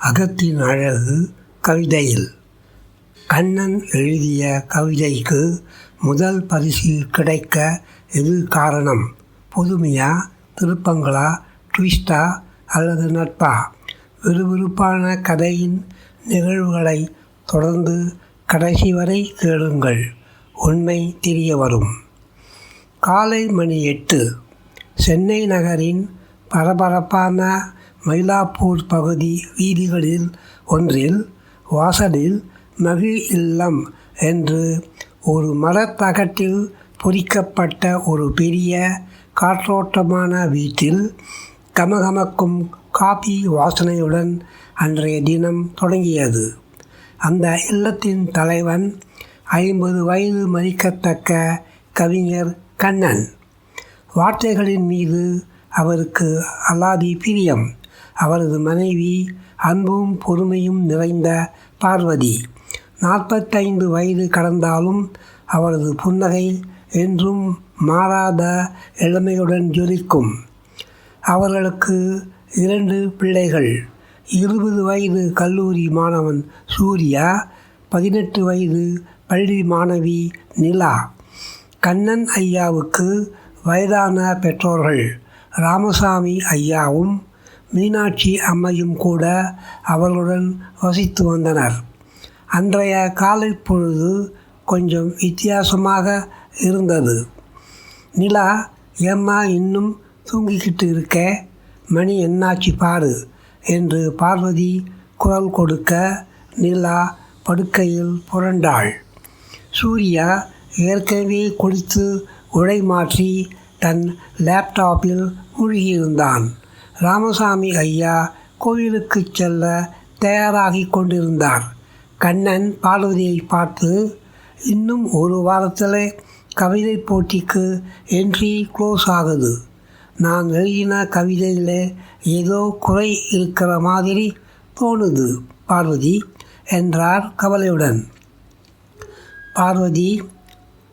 அகத்தின் அழகு கவிதையில். கண்ணன் எழுதிய கவிதைக்கு முதல் பரிசு கிடைக்க எது காரணம்? புதுமையா திருப்பங்களா ட்விஸ்டா அல்லது நட்பா? விறுவிறுப்பான கதையின் நிகழ்வுகளை தொடர்ந்து கடைசி வரை கேளுங்கள். உண்மை தெரிய வரும். காலை மணி எட்டு. சென்னை நகரின் பரபரப்பான மயிலாப்பூர் பகுதி வீதிகளில் ஒன்றில் வாசலில் மகிழ் இல்லம் என்று ஒரு மரத்தகட்டில் பொறிக்கப்பட்ட ஒரு பெரிய காற்றோட்டமான வீட்டில் கமகமக்கும் காபி வாசனையுடன் அன்றைய தினம் தொடங்கியது. அந்த இல்லத்தின் தலைவன் ஐம்பது வயது மதிக்கத்தக்க கவிஞர் கண்ணன். வார்த்தைகளின் மீது அவருக்கு அலாதி பிரியம். அவரது மனைவி அன்பும் பொறுமையும் நிறைந்த பார்வதி. நாற்பத்தைந்து வயது கடந்தாலும் அவரது புன்னகை என்றும் மாறாத இளமையுடன் ஜொலிக்கும். அவர்களுக்கு இரண்டு பிள்ளைகள். இருபது வயது கல்லூரி மாணவன் சூர்யா பதினெட்டு வயது பள்ளி மாணவி நிலா. கண்ணன் ஐயாவுக்கு வயதான பெற்றோர்கள். ராமசாமி ஐயாவும் மீனாட்சி அம்மையும் கூட அவர்களுடன் வசித்து வந்தனர். அன்றைய காலை பொழுது கொஞ்சம் வித்தியாசமாக இருந்தது. நிலா ஏம்மா இன்னும் தூங்கிக்கிட்டு இருக்க? மணி என்னாச்சு பாரு என்று பார்வதி குரல் கொடுக்க நிலா படுக்கையில் புரண்டாள். சூர்யா ஏற்கனவே குளித்து உடை மாற்றி தன் லேப்டாப்பில் மூழ்கியிருந்தான். ராமசாமி ஐயா கோயிலுக்கு செல்ல தயாராகி கொண்டிருந்தார். கண்ணன் பார்வதியை பார்த்து இன்னும் ஒரு வாரத்தில் கவிதை போட்டிக்கு என்ட்ரி க்ளோஸ் ஆகுது. நான் எழுதின கவிதையில் ஏதோ குறை இருக்கிற மாதிரி தோணுது பார்வதி என்றார் கவலையுடன். பார்வதி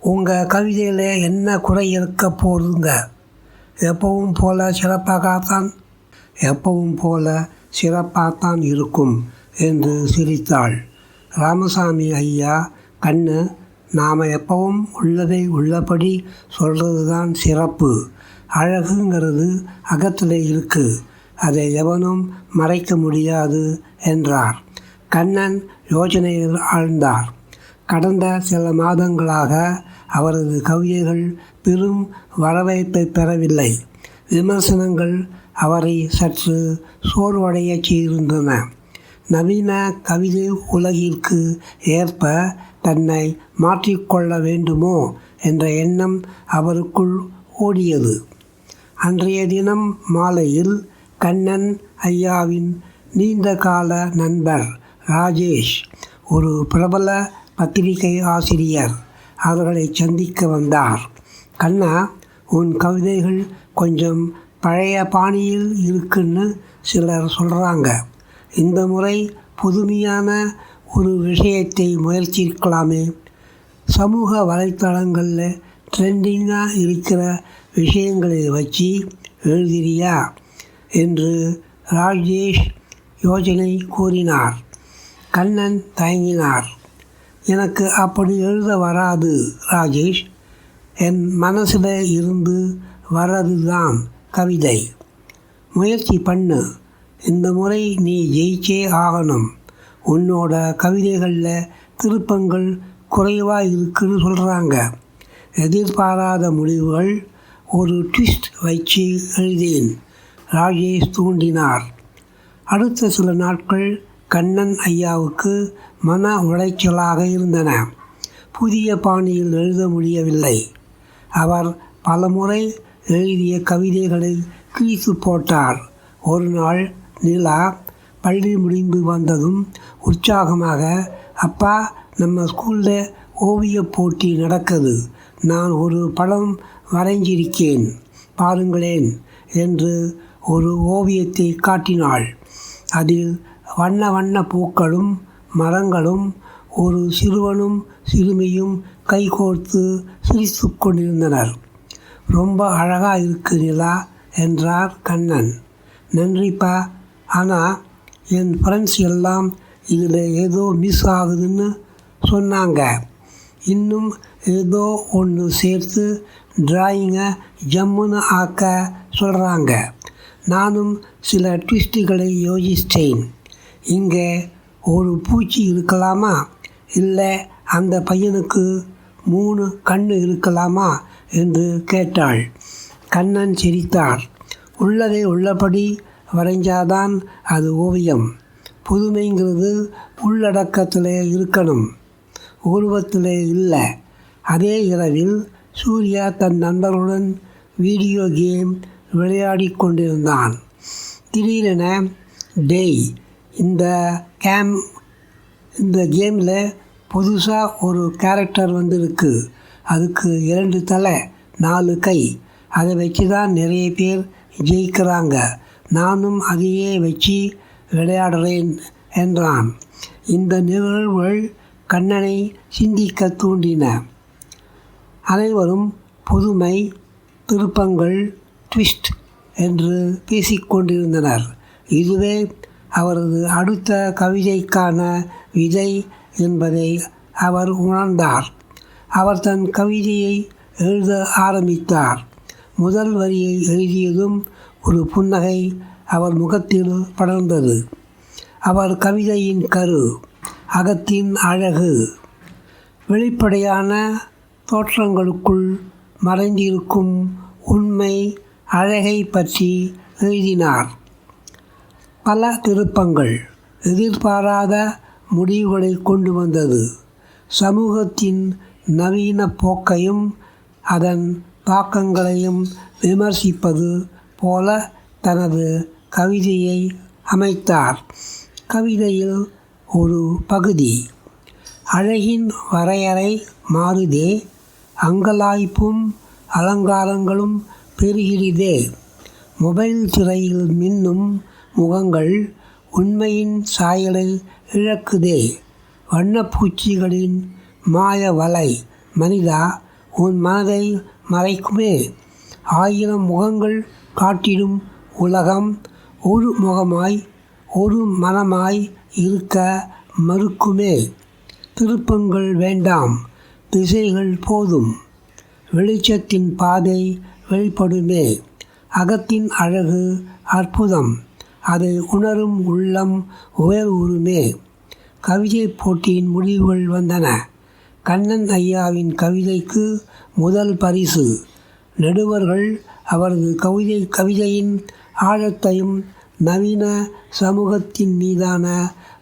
உங்கள் கவிதையில் என்ன குறை இருக்க போகுதுங்க? எப்பவும் போல சிறப்பாகத்தான் எப்பவும் போல சிறப்பாகத்தான் இருக்கும் என்று சிரித்தாள். ராமசாமி ஐயா கண்ணு நாம் எப்பவும் உள்ளதை உள்ளபடி சொல்கிறது தான் சிறப்பு. அழகுங்கிறது அகத்தில் இருக்குது அதை எவனும் மறைக்க முடியாது என்றார். கண்ணன் யோசனையில் ஆழ்ந்தார். கடந்த சில மாதங்களாக அவரது கவிதைகள் பெரும் வரவேற்பை பெறவில்லை. விமர்சனங்கள் அவரை சற்று சோர்வடைய செய்திருந்தன. நவீன கவிதை உலகிற்கு ஏற்ப தன்னை மாற்றிக்கொள்ள வேண்டுமோ என்ற எண்ணம் அவருக்குள் ஓடியது. அன்றைய தினம் மாலையில் கண்ணன் ஐயாவின் நீண்ட கால நண்பர் ராஜேஷ் ஒரு பிரபல பத்திரிகை ஆசிரியர் அவர்களை சந்திக்க வந்தார். கண்ணா உன் கவிதைகள் கொஞ்சம் பழைய பாணியில் இருக்குன்னு சிலர் சொல்கிறாங்க இந்த முறை புதுமையான ஒரு விஷயத்தை முயற்சிக்கலாமே. சமூக வலைத்தளங்களில் ட்ரெண்டிங்காக இருக்கிற விஷயங்களை வச்சு எழுதிறியா? என்று ராஜேஷ் யோசனை கூறினார். கண்ணன் தயங்கினார். எனக்கு அப்படி எழுத வராது ராஜேஷ். என் மனசில் இருந்து வர்றது தான் கவிதை. முயற்சி பண்ணு. இந்த முறை நீ ஜெயிச்சே ஆகணும். உன்னோட கவிதைகளில் திருப்பங்கள் குறைவாக இருக்குன்னு சொல்கிறாங்க எதிர்பாராத முடிவுகள் ஒரு ட்விஸ்ட் வச்சு எழுதேன். ராஜேஷ் தூண்டினார். அடுத்த சில நாட்கள் கண்ணன் ஐயாவுக்கு மன உளைச்சலாக இருந்தன. புதிய பாணியில் எழுத முடியவில்லை. அவர் பலமுறை எழுதிய கவிதைகளை கிழித்து போட்டார். ஒரு நாள் நிலா பள்ளி முடிந்து வந்ததும் உற்சாகமாக அப்பா நம்ம ஸ்கூலில் ஓவிய போட்டி நடக்குது. நான் ஒரு படம் வரைஞ்சிருக்கேன். பாருங்களேன் என்று ஒரு ஓவியத்தை காட்டினாள். அதில் வண்ண வண்ண பூக்களும் மரங்களும் ஒரு சிறுவனும் சிறுமியும் கைகோர்த்து சிரித்து கொண்டிருந்தனர். ரொம்ப அழகாக இருக்கு நிலா என்றார் கண்ணன். நன்றிப்பா. ஆனால் என் ஃப்ரெண்ட்ஸ் எல்லாம் இதில் ஏதோ மிஸ் ஆகுதுன்னு சொன்னாங்க. இன்னும் ஏதோ ஒன்று சேர்த்து டிராயிங்கை ஜம்முன்னு ஆக்க சொல்கிறாங்க நானும் சில ட்விஸ்ட்டுகளை யோசித்தேன் இங்கே ஒரு பூச்சி இருக்கலாமா? இல்லை அந்த பையனுக்கு மூணு கண் இருக்கலாமா? என்று கேட்டாள். கண்ணன் சிரித்தார். உள்ளதை உள்ளபடி வரைஞ்சாதான் அது ஓவியம். புதுமைங்கிறது உள்ளடக்கத்திலே இருக்கணும். உருவத்தில் இல்லை. அதே இரவில் சூர்யா தன் நண்பர்களுடன் வீடியோ கேம் விளையாடி கொண்டிருந்தான். திடீரென டேய் இந்த கேம் இந்த கேமில் புதுசாக ஒரு கேரக்டர் வந்திருக்கு. அதுக்கு இரண்டு தலை நாலு கை. அதை வச்சு தான் நிறைய பேர் ஜெயிக்கிறாங்க. நானும் அதையே வச்சு விளையாடுறேன் என்றான். இந்த நிகழ்வுகள் கண்ணனை சிந்திக்க தூண்டின. அனைவரும் புதுமை திருப்பங்கள் ட்விஸ்ட் என்று பேசிக்கொண்டிருந்தனர் இதுவே அவரது அடுத்த கவிதைக்கான விதை என்பதை அவர் உணர்ந்தார். அவர் தன் கவிதையை எழுத ஆரம்பித்தார். முதல் வரியை எழுதியதும் ஒரு புன்னகை அவர் முகத்தில் படர்ந்தது. அவர் கவிதையின் கரு அகத்தின் அழகு வெளிப்படையான தோற்றங்களுக்குள் மறைந்திருக்கும் உண்மை அழகை பற்றி எழுதினார். பல திருப்பங்கள் எதிர்பாராத முடிவுகளை கொண்டு வந்தது. சமூகத்தின் நவீன போக்கையும் அதன் தாக்கங்களையும் விமர்சிப்பது போல தனது கவிதையை அமைத்தார். கவிதையில் ஒரு பகுதி அழகின் வரையறை மாறுதே அங்கலாய்ப்பும் அலங்காரங்களும் பெறுகிறதே மொபைல் திரையில் மின்னும் முகங்கள் உண்மையின் சாயலை இழக்குதே வண்ணப்பூச்சிகளின் மாய வலை மனிதா உன் மனதை மறைக்குமே. ஆயிரம் முகங்கள் காட்டிடும் உலகம் ஒரு முகமாய் ஒரு மனமாய் இருக்க மறுக்குமே. திருப்பங்கள் வேண்டாம் திசைகள் போதும். வெளிச்சத்தின் பாதை வெளிப்படுமே. அகத்தின் அழகு அற்புதம் அதை உணரும் உள்ளம் உயர் உருமே கவிதை போட்டியின் முடிவுகள் வந்தன. கண்ணன் ஐயாவின் கவிதைக்கு முதல் பரிசு. நடுவர்கள் அவரது கவிதை கவிதையின் ஆழத்தையும் நவீன சமூகத்தின் மீதான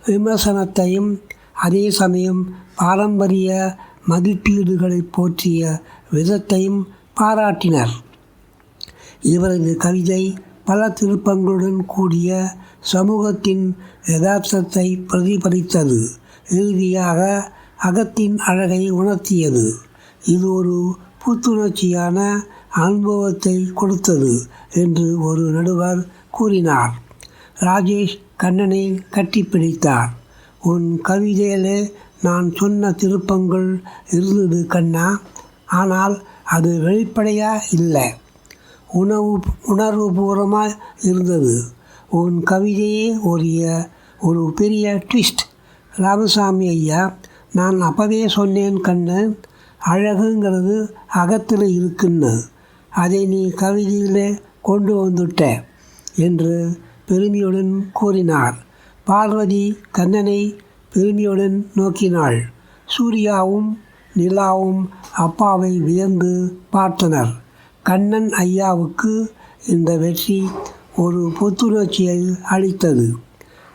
விமர்சனத்தையும் அதே சமயம் பாரம்பரிய மதிப்பீடுகளை போற்றிய விதத்தையும் பாராட்டினர். இவரது கவிதை பல திருப்பங்களுடன் கூடிய சமூகத்தின் யதார்த்தத்தை பிரதிபலித்தது. இறுதியாக அகத்தின் அழகை உணர்த்தியது. இது ஒரு புத்துணர்ச்சியான அனுபவத்தை கொடுத்தது என்று ஒரு நடுவர் கூறினார். ராஜேஷ் கண்ணனை கட்டிப்பிடித்தார் உன் கவிதையிலே நான் சொன்ன திருப்பங்கள் இருந்தது கண்ணா. ஆனால் அது வெளிப்படையாக இல்லை. உணவு உணர்வுபூர்வமாக இருந்தது. உன் கவிதையே ஒரு ஒரு பெரிய ட்விஸ்ட் ராமசாமி ஐயா நான் அப்போவே சொன்னேன் கண்ணன் அழகுங்கிறது அகத்தில் இருக்குன்னு. அதை நீ கவிதையில் கொண்டு வந்துட்ட என்று பெருமையுடன் கூறினார். பார்வதி கண்ணனை பெருமையுடன் நோக்கினாள். சூர்யாவும் நிலாவும் அப்பாவை வியந்து பார்த்தனர். கண்ணன் ஐயாவுக்கு இந்த வெற்றி ஒரு புத்துணர்ச்சியை அளித்தது.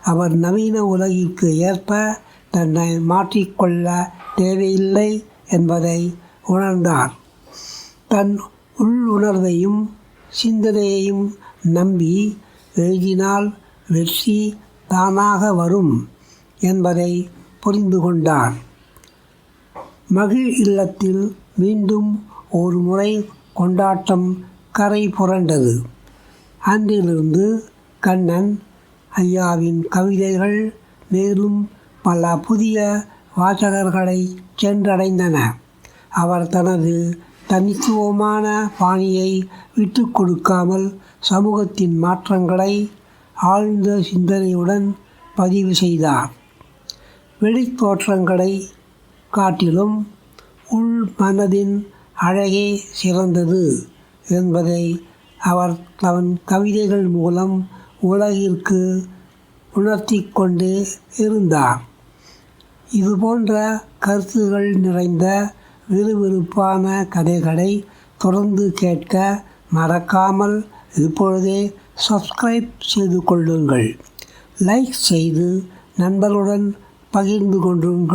அவர் நவீன உலகிற்கு ஏற்ப தன்னை மாற்றிக்கொள்ள தேவையில்லை என்பதை உணர்ந்தார். தன் உள்ளுணர்வையும் சிந்தனையையும் நம்பி எழுதினால் வெற்றி தானாக வரும் என்பதை புரிந்து கொண்டார். மகிழ் இல்லத்தில் மீண்டும் ஒரு முறை கொண்டாட்டம் கரை புரண்டது. அன்றிலிருந்து கண்ணன் ஐயாவின் கவிதைகள் மேலும் பல புதிய வாசகர்களை சென்றடைந்தன. அவர் தனது தனித்துவமான பாணியை விட்டு கொடுக்காமல் சமூகத்தின் மாற்றங்களை ஆழ்ந்த சிந்தனையுடன் பதிவு செய்தார். வெளித்தோற்றங்களை காட்டிலும் உள் மனதின் அழகே சிறந்தது என்பதை அவர் தன் கவிதைகள் மூலம் உலகிற்கு உணர்த்தி கொண்டு இருந்தார். இது போன்ற கருத்துகள் நிறைந்த விறுவிறுப்பான கதைகளை தொடர்ந்து கேட்க மறக்காமல் இப்பொழுதே சப்ஸ்கிரைப் செய்து கொள்ளுங்கள். லைக் செய்து நண்பர்களுடன் பகிர்ந்து கொண்டு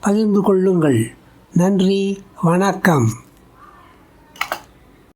பகிர்ந்து கொள்ளுங்கள். நன்றி வணக்கம்.